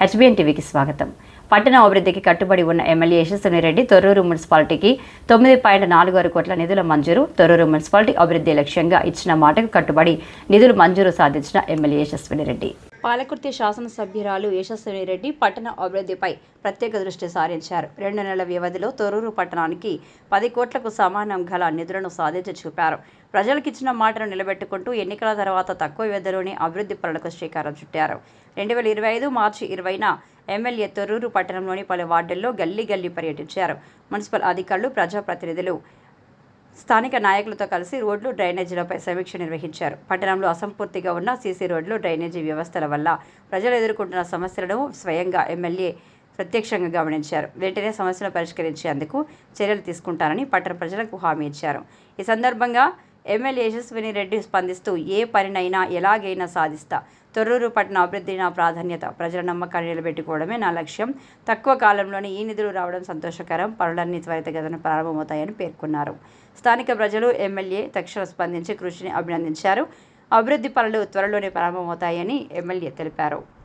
HBN టీవీకి స్వాగతం. పట్టణ అభివృద్ధికి కట్టుబడి ఉన్న ఎమ్మెల్యే యశస్విని రెడ్డి తొర్రూరు మున్సిపాలిటీకి తొమ్మిది పాయింట్ నాలుగు ఆరు కోట్ల నిధుల మంజూరు. తొర్రూరు మున్సిపాలిటీ అభివృద్ధి లక్ష్యంగా ఇచ్చిన మాటకు కట్టుబడి నిధులు మంజూరు సాధించిన ఎమ్మెల్యే యశస్విని రెడ్డి. పాలకుర్తి శాసనసభ్యురాలు యశస్విని రెడ్డి పట్టణ అభివృద్ధిపై ప్రత్యేక దృష్టి సారించారు. రెండు నెలల వ్యవధిలో తొర్రూరు పట్టణానికి పది కోట్లకు సమానం గల నిధులను సాధించి చూపారు. ప్రజలకిచ్చిన మాటను నిలబెట్టుకుంటూ ఎన్నికల తర్వాత తక్కువ వ్యవధిలోనే అభివృద్ధి పనులకు శ్రీకారం చుట్టారు. రెండు వేల ఇరవై ఐదు మార్చి ఇరవైన ఎమ్మెల్యే తొర్రూరు పట్టణంలోని పలు వార్డుల్లో గల్లీ గల్లీ పర్యటించారు. మున్సిపల్ అధికారులు ప్రజాప్రతినిధులు స్థానిక నాయకులతో కలిసి రోడ్లు డ్రైనేజీలపై సమీక్ష నిర్వహించారు. పట్టణంలో అసంపూర్తిగా ఉన్న సీసీ రోడ్లు డ్రైనేజీ వ్యవస్థల వల్ల ప్రజలు ఎదుర్కొంటున్న సమస్యలను స్వయంగా ఎమ్మెల్యే ప్రత్యక్షంగా గమనించారు. వెంటనే సమస్యను పరిష్కరించేందుకు చర్యలు తీసుకుంటారని పట్టణ ప్రజలకు హామీ ఇచ్చారు. ఈ సందర్భంగా ఎమ్మెల్యే యశస్విని రెడ్డి స్పందిస్తూ ఏ పనినైనా ఎలాగైనా సాధిస్తా. తొర్రూరు పట్టణ అభివృద్ధి నా ప్రాధాన్యత. ప్రజల నమ్మకాన్ని నిలబెట్టుకోవడమే నా లక్ష్యం. తక్కువ కాలంలోనే ఈ నిధులు రావడం సంతోషకరం. పనులన్నీ త్వరితగతిన ప్రారంభమవుతాయని పేర్కొన్నారు. స్థానిక ప్రజలు ఎమ్మెల్యే తక్షణ స్పందించి కృషిని అభినందించారు. అభివృద్ధి పనులు త్వరలోనే ప్రారంభమవుతాయని ఎమ్మెల్యే తెలిపారు.